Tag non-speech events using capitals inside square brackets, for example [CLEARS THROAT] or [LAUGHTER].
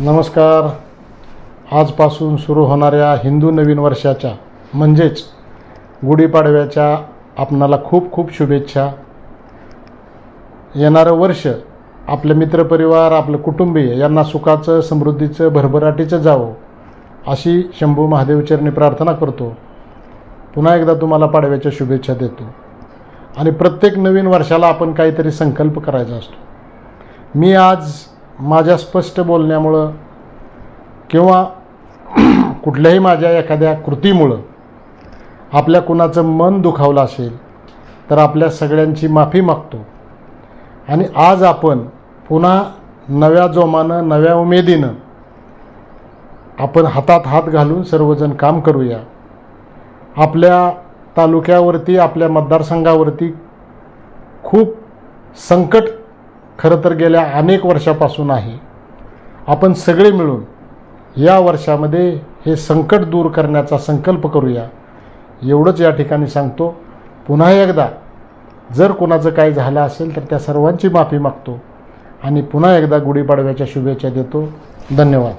नमस्कार. आजपासून सुरू होणाऱ्या हिंदू नवीन वर्षाच्या म्हणजेच गुढीपाडव्याच्या आपणाला खूप खूप शुभेच्छा. येणारं वर्ष आपले मित्रपरिवार आपलं कुटुंबीय यांना सुखाचं समृद्धीचं भरभराटीचं जावं अशी शंभू महादेवचरणी प्रार्थना करतो. पुन्हा एकदा तुम्हाला पाडव्याच्या शुभेच्छा देतो. आणि प्रत्येक नवीन वर्षाला आपण काहीतरी संकल्प करायचा असतो. मी आज माझ्या स्पष्ट बोलण्यामुळं किंवा [CLEARS THROAT] कुठल्याही माझ्या एखाद्या कृतीमुळं आपल्या कुणाचं मन दुखावलं असेल तर आपल्या सगळ्यांची माफी मागतो. आणि आज आपण पुन्हा नव्या जोमानं नव्या उमेदीनं आपण हातात हात घालून सर्वजण काम करूया. आपल्या तालुक्यावरती आपल्या मतदारसंघावरती खूप संकट खरं तर गेल्या अनेक वर्षापासून आहे आपण सगळे मिळून या वर्षामध्ये हे संकट दूर करण्याचा संकल्प करूया. एवढंच या ठिकाणी सांगतो. पुन्हा एकदा जर कोणाचं काय झालं असेल तर त्या सर्वांची माफी मागतो आणि पुन्हा एकदा गुढीपाडव्याच्या शुभेच्छा देतो. धन्यवाद.